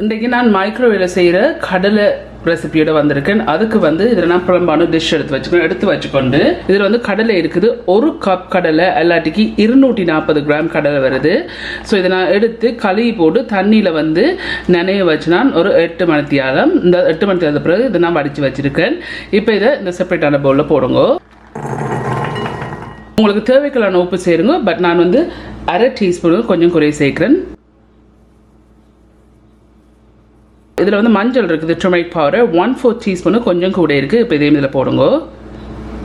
இன்றைக்கு நான் மைக்ரோவேவில் செய்கிற கடலை ரெசிபியோட வந்திருக்கேன். அதுக்கு வந்து இதில் நான் புலம்பான டிஷ் எடுத்து வச்சுக்கணும். எடுத்து வச்சுக்கொண்டு இதில் வந்து கடலை இருக்குது. ஒரு கப் கடலை எல்லாட்டிக்கு இருநூற்றி நாற்பது கிராம் கடலை வருது. ஸோ இதை நான் எடுத்து கழுவி போட்டு தண்ணியில் வந்து நனைய வச்சு நான் ஒரு எட்டு மணித்தியாலம் இந்த எட்டு மணித்தியாலத்து பிறகு இதை நான் வடித்து வச்சுருக்கேன். இப்போ இதை இந்த செப்பரேட்டான பவுலில் போடுங்க. உங்களுக்கு தேவைக்கலான உப்பு சேருங்க. பட் நான் வந்து அரை டீஸ்பூன் கொஞ்சம் குறைய சேர்க்குறேன். இதில் வந்து மஞ்சள் இருக்குது tomato powder one four teaspoon கொஞ்சம் கூட இருக்குது இப்போ இதையும் இதில் போடுங்க.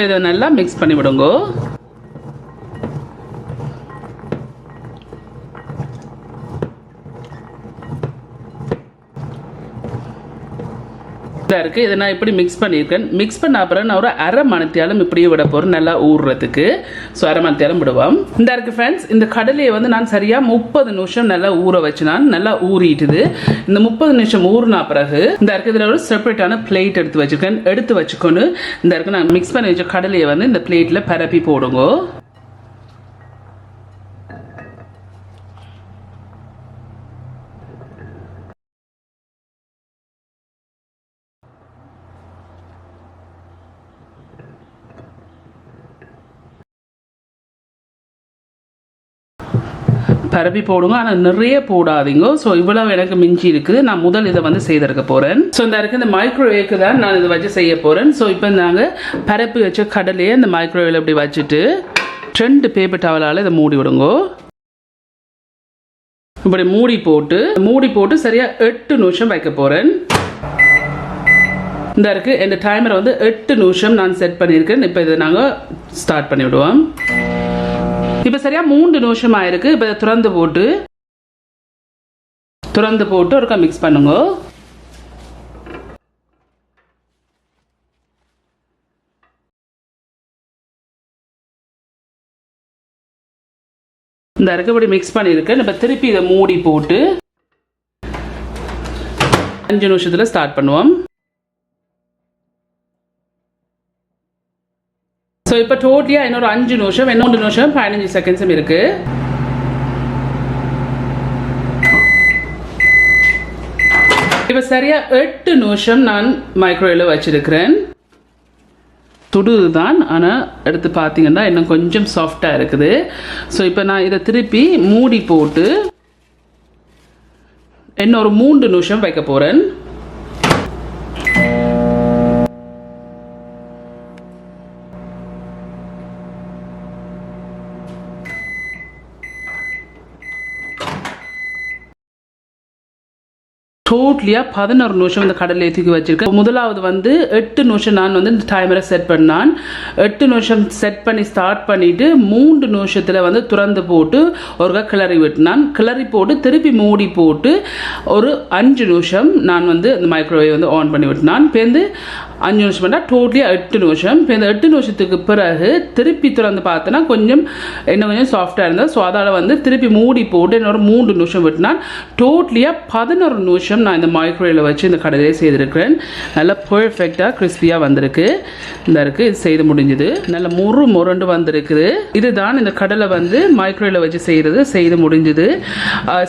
இதை நல்லா மிக்ஸ் பண்ணி விடுங்க இதாக இருக்குது இதை நான் இப்படி மிக்ஸ் பண்ணியிருக்கேன். மிக்ஸ் பண்ண அப்புறம் நான் ஒரு அரை மணத்தியாலும் இப்படியே விட போகிறேன் நல்லா ஊறுறதுக்கு. ஸோ அரை மணத்தியாலும் விடுவோம். இந்த இருக்குது ஃப்ரெண்ட்ஸ் இந்த கடலையை வந்து நான் சரியாக முப்பது நிமிஷம் நல்லா ஊற வச்சு நான் நல்லா ஊறிட்டுது. இந்த முப்பது நிமிஷம் ஊறினா பிறகு இந்த இருக்குது இதில் ஒரு செப்பரேட்டான பிளேட் எடுத்து வச்சுருக்கேன். எடுத்து வச்சுக்கொண்டு இந்த இருக்கு நான் மிக்ஸ் பண்ணி வச்ச கடலையை வந்து இந்த பிளேட்டில் பரப்பி போடுங்க. பரப்பி போடுங்க. ஆனால் நிறைய போடாதீங்க. ஸோ இவ்வளவு எனக்கு மிஞ்சி இருக்குது. நான் முதல் இதை வந்து செய்திருக்க போகிறேன் ஸோ இந்த இருக்கு இந்த மைக்ரோவேவ்க்கு தான் நான் இதை வச்சு செய்ய போகிறேன் ஸோ இப்போ நாங்கள் பரப்பி வச்ச கடலையே இந்த மைக்ரோவேவில் இப்படி வச்சுட்டு ரெண்டு பேப்பர் டவலால் இதை மூடி விடுங்க. இப்படி மூடி போட்டு மூடி போட்டு சரியாக எட்டு நிமிஷம் வைக்க போகிறேன் இந்த இருக்குது இந்த டைமரை வந்து எட்டு நிமிஷம் நான் செட் பண்ணியிருக்கேன். இப்போ இதை நாங்கள் ஸ்டார்ட் பண்ணிவிடுவோம். இப்போ சரியா மூன்று நிமிஷம் ஆயிருக்கு இப்போ இதை திறந்து போட்டு திறந்து போட்டு ஒருக்கா மிக்ஸ் பண்ணுங்க. இந்த இருக்கபடி மிக்ஸ் பண்ணியிருக்கேன். இப்போ திருப்பி இதை மூடி போட்டு அஞ்சு நிமிஷத்தில் ஸ்டார்ட் பண்ணுவோம். இப்போ டோட்டலியாக இன்னொரு அஞ்சு நிமிஷம் இன்னொன்று நிமிஷம் பதினஞ்சு செகண்ட்ஸும் இருக்கு. இப்போ சரியா எட்டு நிமிஷம் நான் மைக்ரோவேவில் வச்சிருக்கிறேன். துடுது தான் ஆனால் எடுத்து பார்த்தீங்கன்னா இன்னும் கொஞ்சம் சாஃப்டாக இருக்குது. ஸோ இப்போ நான் இதை திருப்பி மூடி போட்டு இன்னொரு மூன்று நிமிஷம் வைக்க போகிறேன் டோட்லியாக பதினோரு நிமிஷம் இந்த கடலில் தூக்கி வச்சிருக்கேன். முதலாவது வந்து எட்டு நிமிஷம் நான் வந்து இந்த டைமரை செட் பண்ணான். எட்டு நிமிஷம் செட் பண்ணி ஸ்டார்ட் பண்ணிட்டு மூன்று நிமிஷத்தில் வந்து திறந்து போட்டு ஒருக்கா கிளறி விட்டினான். கிளறி போட்டு திருப்பி மூடி போட்டு ஒரு அஞ்சு நிமிஷம் நான் வந்து இந்த மைக்ரோவேவ் வந்து ஆன் பண்ணி விட்டினான். இப்போ வந்து அஞ்சு நிமிஷம் பண்ணால் டோட்டலியாக எட்டு நிமிஷம். இப்போ இந்த எட்டு நிமிஷத்துக்கு பிறகு திருப்பி திறந்து பார்த்தோன்னா கொஞ்சம் இன்னும் கொஞ்சம் சாஃப்டாக இருந்தால் ஸோ அதால் வந்து திருப்பி மூடி போட்டு இன்னொரு மூன்று நிமிஷம் விட்டுனா டோட்டலியாக பதினொரு நிமிஷம் நான் இந்த மைக்ரோவேவில் வச்சு இந்த கடையிலே செய்திருக்கிறேன். நல்லா பர்ஃபெக்டாக கிறிஸ்பியாக வந்திருக்கு. இந்த இருக்குது இது செய்து முடிஞ்சுது. நல்ல முறு முரண்டு வந்திருக்குது. இதுதான் இந்த கடலை வந்து மைக்ரோவேவில் வச்சு செய்கிறது செய்து முடிஞ்சுது.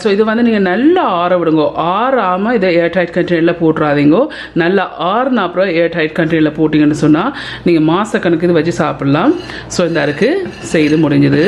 ஸோ இது வந்து நீங்கள் நல்லா ஆற விடுங்க. ஆறாமல் இதை ஏர்டைட் கண்டெய்னரில் போட்டுறாதீங்க. நல்லா ஆறுன அப்புறம் ஏர்டைட் கண்டெய்னரில் போட்டிங்கன்னு சொன்னால் நீங்கள் மாதக்கணக்கு இது வச்சு சாப்பிட்லாம். ஸோ இந்த இருக்குது செய்து முடிஞ்சது.